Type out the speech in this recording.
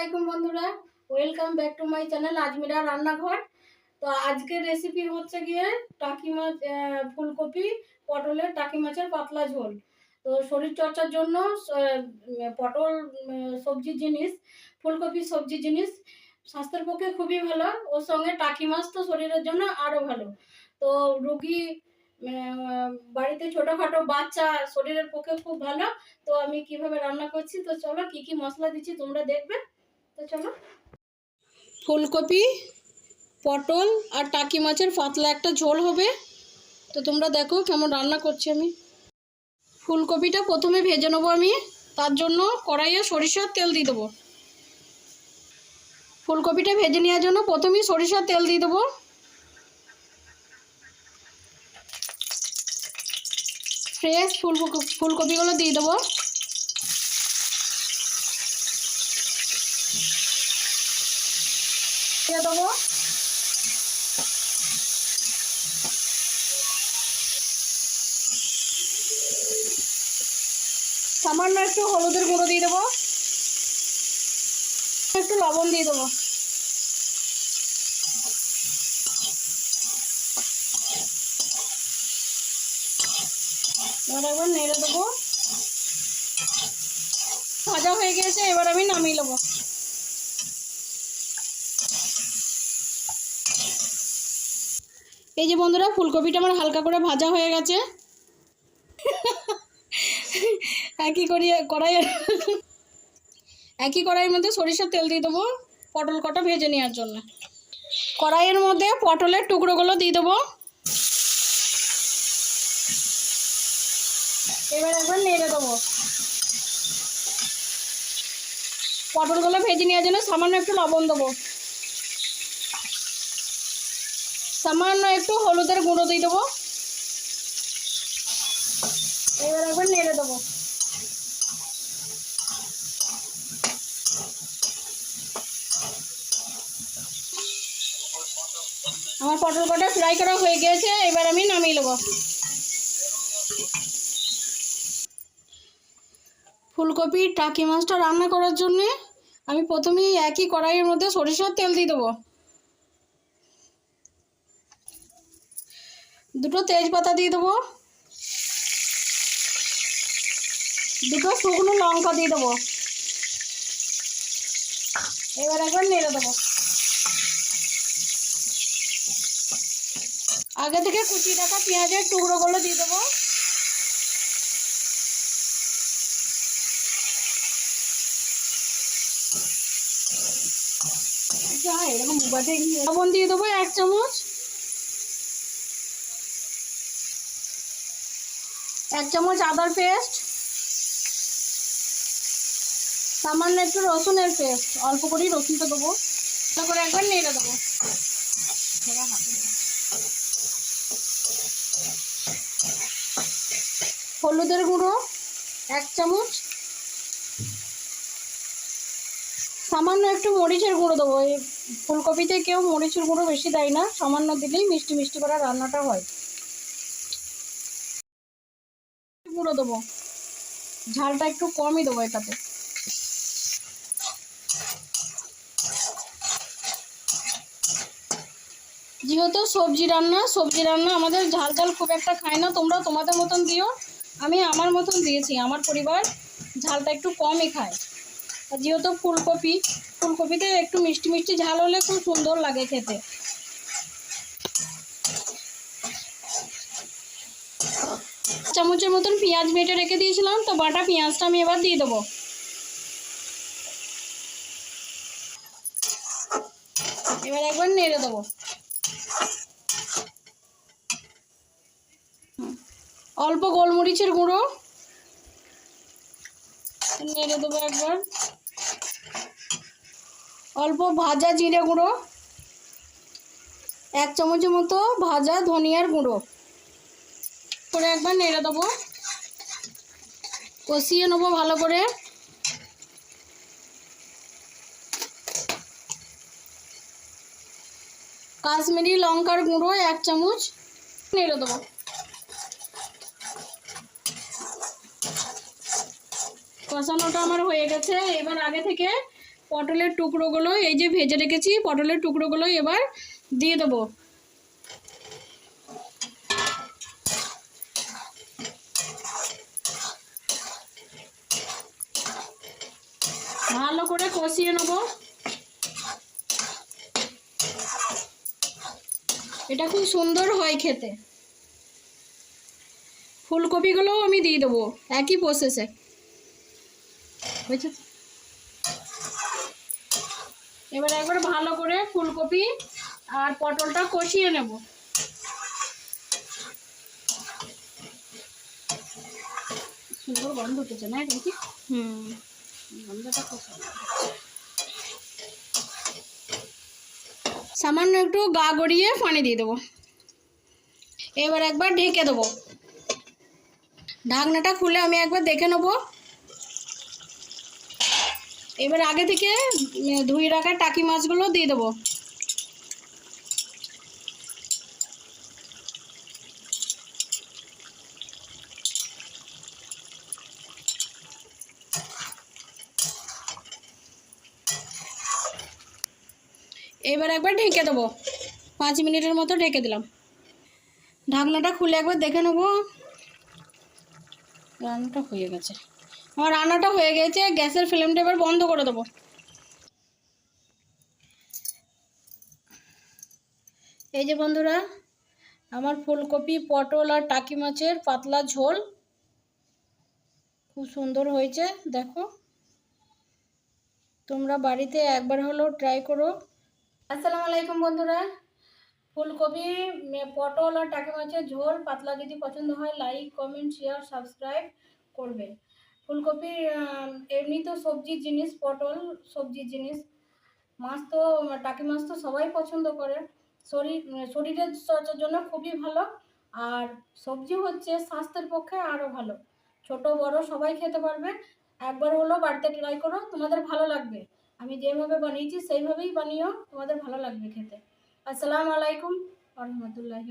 আলাইকুম বন্ধুরা। Welcome back to my channel Ajmira Rannaghar. তো আজকের রেসিপি হচ্ছে গিয়ে টাকি মাছ ফুলকপি, পটলের টাকি মাছের পাতলা ঝোল। তো শরীর চর্চার জন্য পটল সবজি জিনিস, ফুলকপি সবজি জিনিস স্বাস্থ্যের পক্ষে খুবই ভালো। ওর সঙ্গে টাকি মাছ তো শরীরের জন্য আরও ভালো। তো রুগী বাড়িতে ছোটোখাটো বাচ্চা শরীরের পক্ষে খুব ভালো। তো আমি কীভাবে রান্না করছি, তো চলো কি কি মশলা দিচ্ছি তোমরা দেখবে। ফুলকপি, পটল আর টাকি মাছের পাতলা একটা ঝোল হবে। তো তোমরা দেখো কেমন রান্না করছি আমি। ফুলকপিটা প্রথমে ভেজে নেব আমি। তার জন্য কড়াইয়ে সরিষার তেল দিয়ে দেবো। ফুলকপিটা ভেজে নেওয়ার জন্য প্রথমেই সরিষার তেল দিয়ে দেবো। ফ্রেশ ফুলকপি ফুলকপিগুলো দিয়ে দেবো। দিয়ে দেবো। সামান্য একটু হলুদের গুঁড়ো দিয়ে দেবো। একটু লবণ দিয়ে দেবো। এবার একবার নেড়ে দেবো। ভাজা হয়ে গেছে এবার আমি নামিয়ে নেব। এই যে বন্ধুরা, ফুলকপিটা আমার হালকা করে ভাজা হয়ে গেছে। একই করি কড়াইয়ের একই কড়াইয়ের মধ্যে সরিষার তেল দিয়ে দেবো, পটল কটা ভেজে নেওয়ার জন্য। কড়াইয়ের মধ্যে পটলের টুকরোগুলো দিয়ে দেবো। এবার একবার নেড়ে দেবো। পটলগুলো ভেজে নেওয়ার জন্য সামান্য একটু লবণ দেবো। সামান্য একটু হলুদের গুঁড়ো দিয়ে দেবো। এবার একবার নেড়ে দেবো। আমার পটল কটা ফ্রাই করা হয়ে গেছে এবার আমি নামিয়ে নেব। ফুলকপি টাকি মাছটা রান্না করার জন্যে আমি প্রথমেই একই কড়াইয়ের মধ্যে সরিষার তেল দিয়ে দেবো। দুটো তেজপাতা দিয়ে দেবো। দুটো শুকনো লঙ্কা দিয়ে দেবো। এবার একবার নেড়ে দেবো। আগে থেকে কুচি রাখা পেঁয়াজের টুকরোগুলো দিয়ে দেবো। যা এরকম লবণ দিয়ে দেবো এক চামচ। এক চামচ আদার পেস্ট, সামান্য একটু রসুনের পেস্ট, অল্প করেই রসুনটা দেবো। তারপরে একবার নেড়ে দেবো। হলুদের গুঁড়ো, এক চামচ। সামান্য একটু মরিচের গুঁড়ো দেবো। এই ফুলকপিতে কেউ মরিচের গুঁড়ো বেশি দেয় না, সামান্য দিলেই মিষ্টি মিষ্টি করা রান্নাটা হয়। গুঁড়ো দেবো। ঝালটা একটু কমই দেবো এটাতে। যেহেতু সবজি রান্না সবজি রান্না আমাদের ঝাল ঝাল খুব একটা খায় না, তোমরা তোমাদের মতন দিও। আমি আমার মতন দিয়েছি, আমার পরিবার ঝালটা একটু কমই খায়। আর যেহেতু ফুলকপি, ফুলকপিতে একটু মিষ্টি মিষ্টি ঝাল হলে খুব সুন্দর লাগে খেতে। চামচের মতন পেঁয়াজ বেটে রেখে দিয়েছিলাম, তো বাটা পেঁয়াজটা আমি এবার দিয়ে দেবো। এবার একবার নেড়ে দেবো। অল্প গোলমরিচের গুঁড়ো। নেড়ে দেবো একবার। অল্প ভাজা জিরে গুঁড়ো। এক চামচের মতো ভাজা ধনিয়ার গুঁড়ো। করে একবার নেড়ে দেবো। কষিয়ে নেব ভালো করে। কাশ্মীরি লঙ্কার গুঁড়ো এক চামচ নেড়ে দেবো। কষানোটা আমার হয়ে গেছে। এবার আগে থেকে পটলের টুকরোগুলো, এই যে ভেজে রেখেছি, পটলের টুকরোগুলো এবার দিয়ে দেবো। ভালো করে কষিয়ে নেব। এটা খুব সুন্দর হয় খেতে। ফুলকপিগুলোও আমি দিয়ে দেবো, একই প্রসেসে? এবার একবার ভালো করে ফুলকপি আর পটলটা কষিয়ে নেব। সুন্দর গন্ধ উঠেছে, না এটা কি হুম। সামান্য একটু গা গড়িয়ে পানি দিয়ে দেবো। এবার একবার ঢেকে দেবো। ঢাকনাটা খুলে আমি একবার দেখে নেব। এবার আগে থেকে ধুয়ে রাখা টাকি মাছগুলো দিয়ে দেবো। এবার একবার ঢেকে দেবো। পাঁচ মিনিটের মতো ঢেকে দিলাম। ঢাকনাটা খুলে একবার দেখে নেব। রান্নাটা হয়ে গেছে। আমার রান্নাটা হয়ে গেছে, গ্যাসের ফ্লেমটা এবার বন্ধ করে দেবো। এই যে বন্ধুরা, আমার ফুলকপি, পটল আর টাকি মাছের পাতলা ঝোল। খুব সুন্দর হয়েছে, দেখো। তোমরা বাড়িতে একবার হলেও ট্রাই করো। আসসালামু আলাইকুম বন্ধুরা। ফুলকপি পটল আর টাকি মাছের ঝোল পাতলা যদি পছন্দ হয় লাইক কমেন্ট শেয়ার সাবস্ক্রাইব করবে। ফুলকপি এমনি তো সবজির জিনিস, পটল সবজির জিনিস। মাছ তো, টাকি মাছ তো সবাই পছন্দ করে। শরীর, শরীরের চর্চার জন্য খুবই ভালো। আর সবজি হচ্ছে স্বাস্থ্যের পক্ষে আরও ভালো। ছোট, বড় সবাই খেতে পারবে। একবার হলো বাড়িতে ট্রাই করো, তোমাদের ভালো লাগবে। আমি যেভাবে বানিয়েছি সেইভাবেই বানিও। তোমাদের ভালো লাগবে খেতে। আসসালামু আলাইকুম রহমতুল্লাহি